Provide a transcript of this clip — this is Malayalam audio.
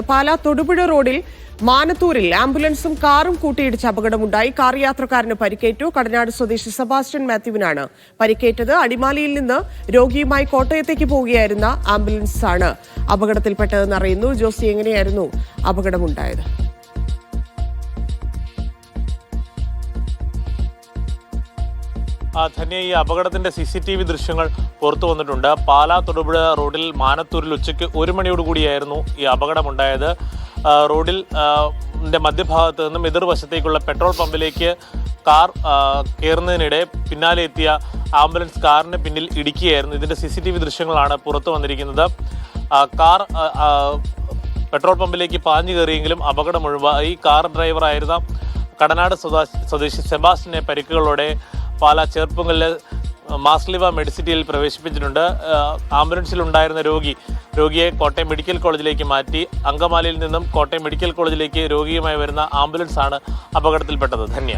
പാലാ തൊടുപുഴ റോഡിൽ മാനത്തൂരിൽ ആംബുലൻസും കാറും കൂട്ടിയിടിച്ച് അപകടമുണ്ടായി. കാർ യാത്രക്കാരന് പരിക്കേറ്റു. കടനാട് സ്വദേശി സെബാസ്റ്റ്യൻ മാത്യുവിനാണ് പരിക്കേറ്റത്. അടിമാലിയിൽ നിന്ന് രോഗിയുമായി കോട്ടയത്തേക്ക് പോവുകയായിരുന്ന ആംബുലൻസാണ് അപകടത്തിൽപ്പെട്ടതെന്ന് അറിയുന്നു. ജോസി എങ്ങനെയായിരുന്നു അപകടമുണ്ടായത്? ധന്യ ഈ അപകടത്തിന്റെ സി സി ടി വി ദൃശ്യങ്ങൾ പുറത്തു വന്നിട്ടുണ്ട്. പാലാ തൊടുപുഴ റോഡിൽ മാനത്തൂരിൽ ഉച്ചയ്ക്ക് ഒരു മണിയോടുകൂടിയായിരുന്നു ഈ അപകടമുണ്ടായത്. റോഡിൽ മധ്യഭാഗത്ത് നിന്നും എതിർവശത്തേക്കുള്ള പെട്രോൾ പമ്പിലേക്ക് കാർ കയറുന്നതിനിടെ പിന്നാലെ എത്തിയ ആംബുലൻസ് കാറിന് പിന്നിൽ ഇടിക്കുകയായിരുന്നു. ഇതിന്റെ സി സി ടി വി ദൃശ്യങ്ങളാണ് പുറത്തു വന്നിരിക്കുന്നത്. കാർ പെട്രോൾ പമ്പിലേക്ക് പാഞ്ഞു കയറിയെങ്കിലും അപകടം ഒഴിവായി. കാർ ഡ്രൈവറായിരുന്ന കടനാട് സ്വദാ- സ്വദേശി സെബാസ്റ്റിനെ പരിക്കുകളോടെ പാലാ ചേർപ്പുങ്കലിലെ മാസ്ലിവ മെഡിസിറ്റിയിൽ പ്രവേശിപ്പിച്ചിട്ടുണ്ട്. ഉണ്ടായിരുന്ന രോഗി രോഗിയെ കോട്ടയം മെഡിക്കൽ കോളേജിലേക്ക് മാറ്റി അങ്കമാലിയിൽ നിന്നും കോട്ടയം മെഡിക്കൽ കോളേജിലേക്ക് രോഗിയുമായി വരുന്ന ആംബുലൻസ് ആണ് അപകടത്തിൽപ്പെട്ടത്. ധന്യ.